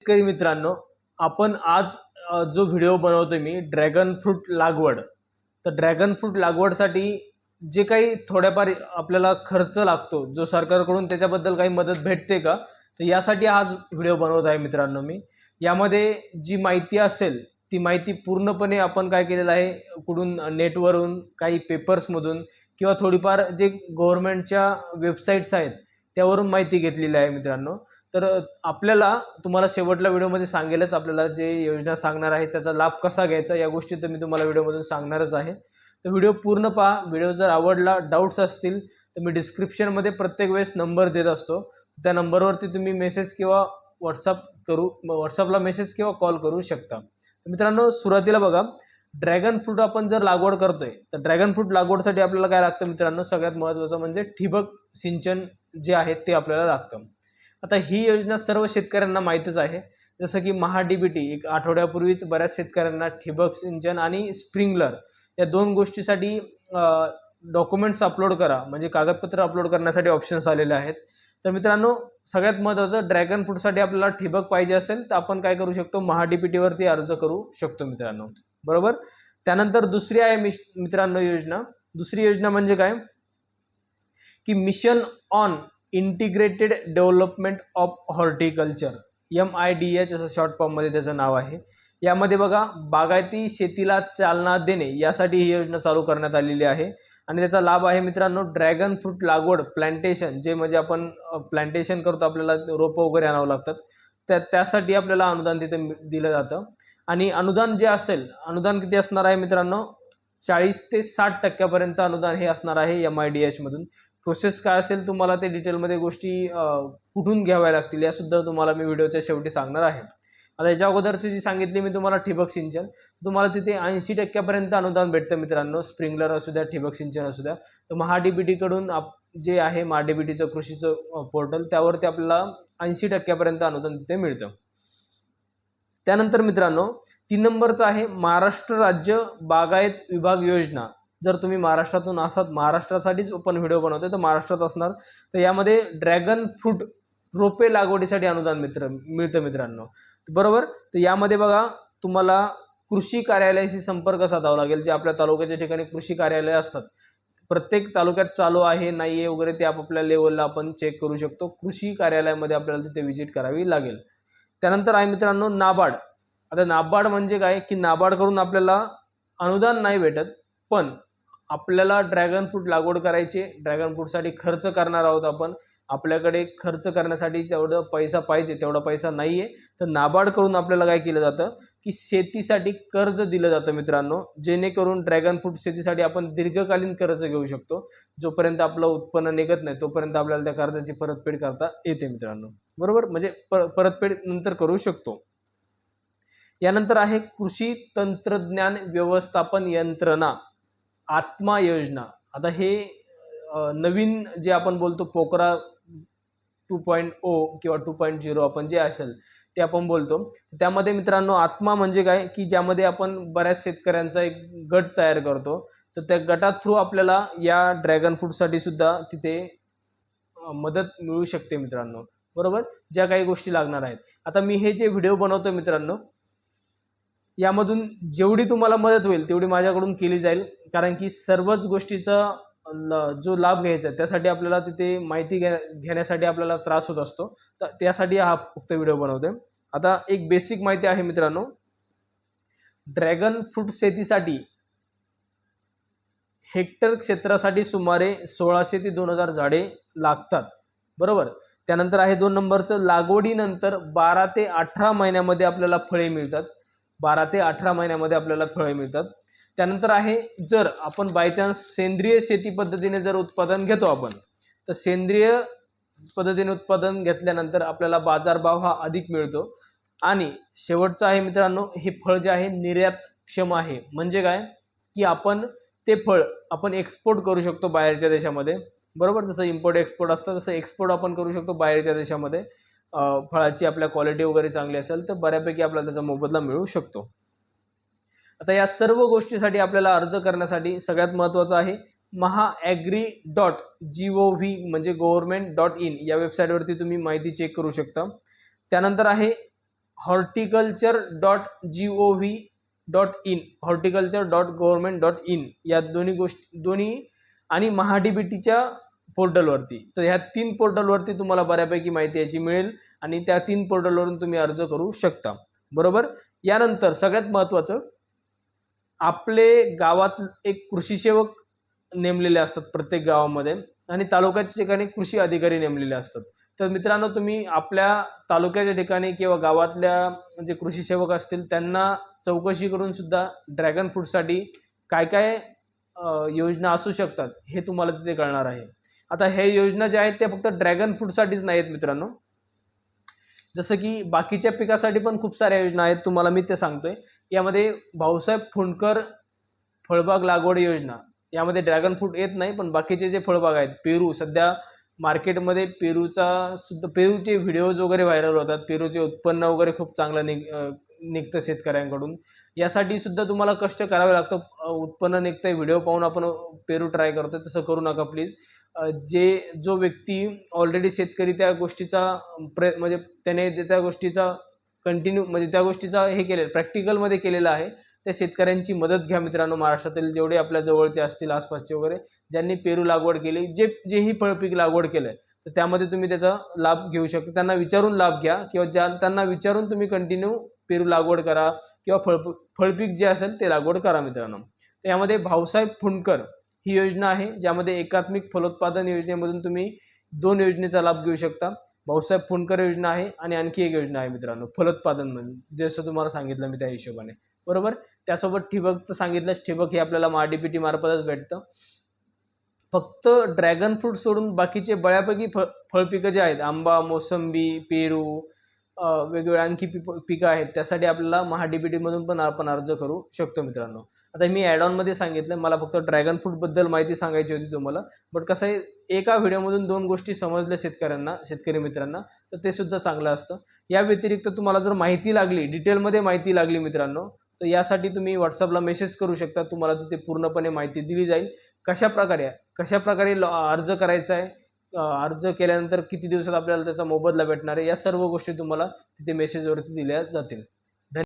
शेतकरी मित्रांनो आपण आज जो व्हिडिओ बनवतोय मी ड्रॅगन फ्रूट लागवड. तर ड्रॅगन फ्रूट लागवडसाठी जे काही थोड्याफार आपल्याला खर्च लागतो जो सरकारकडून त्याच्याबद्दल काही मदत भेटते का तर यासाठी आज व्हिडिओ बनवत आहे मित्रांनो मी. यामध्ये जी माहिती असेल ती माहिती पूर्णपणे आपण काय केलेलं आहे कुठून नेटवरून काही पेपर्समधून किंवा थोडीफार जे गव्हर्मेंटच्या वेबसाईट्स आहेत त्यावरून माहिती घेतलेली आहे मित्रांनो. तर आपल्याला तुम्हाला शेवटला व्हिडिओमध्ये सांगेलच आपल्याला जे योजना सांगणार आहे त्याचा लाभ कसा घ्यायचा या गोष्टी तर मी तुम्हाला व्हिडिओमधून सांगणारच आहे. तर व्हिडिओ पूर्ण पहा व्हिडिओ जर आवडला डाऊट्स असतील तर मी डिस्क्रिप्शनमध्ये प्रत्येक वेळेस नंबर देत असतो. त्या नंबरवरती तुम्ही मेसेज किंवा व्हॉट्सअप करू व्हॉट्सअपला मेसेज किंवा कॉल करू शकता. मित्रांनो सुरुवातीला बघा ड्रॅगन फ्रूट आपण जर लागवड करतोय तर ड्रॅगन फ्रूट लागवडसाठी आपल्याला काय लागतं मित्रांनो? सगळ्यात महत्त्वाचं म्हणजे ठिबक सिंचन जे आहे ते आपल्याला लागतं. आता ही योजना सर्व शेतकऱ्यांना माहीतच आहे. जसं की महाडीबीटी एक आठवड्यापूर्वीच बऱ्याच शेतकऱ्यांना ठिबक सिंचन आणि स्प्रिंगलर या दोन गोष्टीसाठी डॉक्युमेंट्स अपलोड करा. म्हणजे कागदपत्र अपलोड करण्यासाठी ऑप्शन्स आलेले आहेत. तर मित्रांनो सगळ्यात महत्त्वाचं ड्रॅगन फ्रूटसाठी आपल्याला ठिबक पाहिजे असेल तर आपण काय करू शकतो? महाडीपीटीवरती अर्ज करू शकतो मित्रांनो. बरोबर? त्यानंतर दुसरी आहे मिश मित्रांनो योजना. दुसरी योजना म्हणजे काय? की mission on integrated development of horticulture M I D H असं शॉर्ट फॉर्ममध्ये त्याचं नाव आहे. यामध्ये बघा बागायती शेतीला चालना देणे यासाठी ही योजना चालू करण्यात आलेली आहे. आणि त्याचा लाभ आहे मित्रांनो ड्रॅगन फ्रूट लागवड प्लांटेशन जे म्हणजे आपण प्लांटेशन करतो आपल्याला रोपं वगैरे आणावं लागतात. त्या त्यासाठी आपल्याला अनुदान तिथे दिलं जातं. आणि अनुदान जे असेल अनुदान किती असणार आहे मित्रांनो? चाळीस ते साठ टक्क्यापर्यंत अनुदान हे असणार आहे एम आय डी एचमधून प्रोसेस काय असेल तुम्हाला ते डिटेलमध्ये गोष्टी कुठून घ्याव्या लागतील यासुद्धा तुम्हाला मी व्हिडिओच्या शेवटी सांगणार आहे. आता याच्या अगोदरची जी सांगितली मी तुम्हाला ठिबक सिंचन तुम्हाला तिथे ऐंशी टक्क्यापर्यंत अनुदान भेटतं मित्रांनो. स्प्रिंकलर असू द्या ठिबक सिंचन असू द्या. तर महा डी टीकडून आप जे आहे महाडीबीटीचं कृषीचं पोर्टल त्यावरती आपल्याला ऐंशी टक्क्यापर्यंत अनुदान तिथे मिळतं. त्यानंतर मित्रांनो तीन नंबरचं आहे महाराष्ट्र राज्य बागायत विभाग योजना. जर तुम्ही महाराष्ट्रातून असाल महाराष्ट्रासाठीच पण व्हिडिओ बनवतोय तर महाराष्ट्रात असणार. तर यामध्ये ड्रॅगन फ्रूट रोपे लागवडीसाठी अनुदान मित्र मिळतं मित्रांनो. बरोबर? तर यामध्ये बघा तुम्हाला कृषी कार्यालयाशी संपर्क साधावा लागेल जे आपल्या तालुक्याच्या ठिकाणी कृषी कार्यालय असतात. प्रत्येक तालुक्यात चालू आहे नाही आहे वगैरे ते आपापल्या लेवलला आपण चेक करू शकतो. कृषी कार्यालयामध्ये आपल्याला तिथे व्हिजिट करावी लागेल. त्यानंतर आहे मित्रांनो नाबार्ड. आता नाबार्ड म्हणजे काय? की नाबार्डकडून आपल्याला अनुदान नाही भेटत पण आपल्याला ड्रॅगन फ्रूट लागवड करायची. ड्रॅगन फ्रूटसाठी खर्च करणार आहोत आपण. आपल्याकडे खर्च करण्यासाठी तेवढं पैसा पाहिजे तेवढा पैसा नाही आहे तर नाबार्डकडून आपल्याला काय केलं जातं? की शेतीसाठी कर्ज दिलं जातं मित्रांनो. जेणेकरून ड्रॅगन फ्रूट शेतीसाठी आपण दीर्घकालीन कर्ज घेऊ शकतो. जोपर्यंत आपलं उत्पन्न निघत नाही तोपर्यंत आपल्याला त्या कर्जाची परतफेड करता येते मित्रांनो. बरोबर? म्हणजे पर परतफेड नंतर करू शकतो. यानंतर आहे कृषी तंत्रज्ञान व्यवस्थापन यंत्रणा. आत्मा योजना. आता हे नवीन जे आपण बोलतो पोकरा टू पॉईंट ओ किंवा टू पॉईंट झिरो आपण जे असेल ते आपण बोलतो. त्यामध्ये मित्रांनो आत्मा म्हणजे काय? की ज्यामध्ये आपण बऱ्याच शेतकऱ्यांचा एक गट तयार करतो. तर त्या गटात थ्रू आपल्याला या ड्रॅगन फ्रूटसाठी सुद्धा तिथे मदत मिळू शकते मित्रांनो. बरोबर? ज्या काही गोष्टी लागणार आहेत. आता मी हे जे व्हिडिओ बनवतो मित्रांनो यामधून जेवढी तुम्हाला मदत होईल तेवढी माझ्याकडून केली जाईल. कारण की सर्वच गोष्टीचा ल- जो लाभ घ्यायचा आहे त्यासाठी आपल्याला तिथे माहिती घ्या घेण्यासाठी आपल्याला त्रास होत असतो. तर त्यासाठी हा फक्त व्हिडिओ बनवतोय आता एक बेसिक माहिती आहे मित्रांनो. ड्रॅगन फ्रूट शेतीसाठी हेक्टर क्षेत्रासाठी सुमारे सोळाशे ते दोन हजार झाडे लागतात. बरोबर? त्यानंतर आहे दोन नंबरचं लागवडीनंतर बारा ते अठरा महिन्यामध्ये आपल्याला फळे मिळतात. बारा ते अठरा महिन्यामध्ये आपल्याला फळे मिळतात. त्यानंतर आहे जर आपण बायचान्स सेंद्रिय शेती पद्धतीने जर उत्पादन घेतो आपण तर सेंद्रिय पद्धतीने उत्पादन घेतल्यानंतर आपल्याला बाजारभाव हा अधिक मिळतो. आणि शेवटचं आहे मित्रांनो हे फळ जे आहे निर्यातक्षम आहे. म्हणजे काय? की आपण ते फळ आपण एक्सपोर्ट करू शकतो बाहेरच्या देशामध्ये. बरोबर? जसं इम्पोर्ट एक्सपोर्ट असतं तसं एक्सपोर्ट आपण करू शकतो बाहेरच्या देशामध्ये. फळाची आपल्या क्वालिटी वगैरे चांगली असेल तर बऱ्यापैकी आपल्याला त्याचा मोबदला मिळू शकतो. आता या सर्व गोष्टीसाठी आपल्याला अर्ज करण्यासाठी सगळ्यात महत्त्वाचं आहे Maha agri dot G O V म्हणजे गव्हर्मेंट डॉट इन या वेबसाईटवरती तुम्ही माहिती चेक करू शकता. त्यानंतर आहे horticulture dot G O V dot in horticulture dot government dot in या दोन्ही गोष्टी दोन्ही आणि महाडीबीटीच्या पोर्टलवरती. तर ह्या तीन पोर्टलवरती तुम्हाला बऱ्यापैकी माहिती याची मिळेल आणि त्या तीन पोर्टलवरून तुम्ही अर्ज करू शकता. बरोबर? यानंतर सगळ्यात महत्त्वाचं आपले गावात एक कृषी सेवक नेमलेले असतात प्रत्येक गावामध्ये आणि तालुक्याच्या ठिकाणी कृषी अधिकारी नेमलेले असतात. तर मित्रांनो तुम्ही आपल्या तालुक्याच्या ठिकाणी किंवा गावातल्या जे कृषी सेवक असतील त्यांना चौकशी करून सुद्धा ड्रॅगन फ्रूटसाठी काय काय योजना असू शकतात हे तुम्हाला तिथे कळणार आहे. आता हे योजना ज्या आहेत त्या फक्त ड्रॅगन फ्रूटसाठीच नाही आहेत मित्रांनो. जसं की बाकीच्या पिकासाठी पण खूप साऱ्या योजना आहेत तुम्हाला मी ते सांगतोय. यामध्ये भाऊसाहेब फुंडकर फळबाग लागवड योजना. यामध्ये ड्रॅगन फ्रूट येत नाही पण बाकीचे जे फळबाग आहेत पेरू सध्या मार्केटमध्ये पेरूचा सुद्धा पेरूचे व्हिडिओज वगैरे व्हायरल होतात. पेरूचे उत्पन्न वगैरे खूप चांगलं निघ निघतं शेतकऱ्यांकडून. यासाठी सुद्धा तुम्हाला कष्ट करावे लागतं. उत्पन्न निघतंय व्हिडिओ पाहून आपण पेरू ट्राय करतो तसं करू नका प्लीज जे जो व्यक्ती ऑलरेडी शेतकरी त्या गोष्टीचा प्र म्हणजे त्याने त्या गोष्टीचा कंटिन्यू म्हणजे त्या गोष्टीचा हे केलेलं प्रॅक्टिकलमध्ये केलेलं आहे त्या शेतकऱ्यांची मदत घ्या मित्रांनो. महाराष्ट्रातील जेवढे आपल्या जवळचे असतील आसपासचे वगैरे ज्यांनी पेरू लागवड केली जे जेही फळपीक लागवड केलं आहे तर त्यामध्ये तुम्ही त्याचा लाभ घेऊ शकता. त्यांना विचारून लाभ घ्या किंवा ज्या त्यांना विचारून तुम्ही कंटिन्यू पेरू लागवड करा किंवा फळ फळपीक जे असेल ते लागवड करा मित्रांनो. तर यामध्ये भाऊसाहेब फुंडकर ही योजना आहे ज्यामध्ये एकात्मिक फलोत्पादन योजनेमधून तुम्ही दोन योजनेचा लाभ घेऊ शकता. भाऊसाहेब फुंडकर योजना आहे आणि आणखी एक योजना आहे मित्रांनो फलोत्पादन म्हणून. जसं तुम्हाला सांगितलं मी त्या हिशोबाने. बरोबर? त्यासोबत ठिबक तर सांगितलंच ठिबक हे आपल्याला महाडीपीटी मार्फतच भेटतं. फक्त ड्रॅगन फ्रूट सोडून बाकीचे बऱ्यापैकी फळ फळपिकं जे आहेत आंबा मोसंबी पेरू वेगवेगळ्या आणखी पिप पिकं आहेत त्यासाठी आपल्याला महाडीबीटीमधून पण आपण अर्ज करू शकतो मित्रांनो. आता मी ॲडॉनमध्ये सांगितलं मला फक्त ड्रॅगन फ्रूटबद्दल माहिती सांगायची होती तुम्हाला. बट कसं आहे एका व्हिडिओमधून दोन गोष्टी समजल्या शेतकऱ्यांना शेतकरी मित्रांना तर ते सुद्धा चांगलं असतं. या व्यतिरिक्त तुम्हाला जर माहिती लागली डिटेलमध्ये माहिती लागली मित्रांनो तर यासाठी तुम्ही व्हॉट्सअपला मेसेज करू शकता. तुम्हाला तिथे पूर्णपणे माहिती दिली जाईल. कशा प्रकारे कशा प्रकारे अर्ज करायचा आहे अर्ज केल्यानंतर किती दिवसात आपल्याला त्याचा मोबदला भेटणार आहे या सर्व गोष्टी तुम्हाला तिथे मेसेजवरती दिल्या जातील.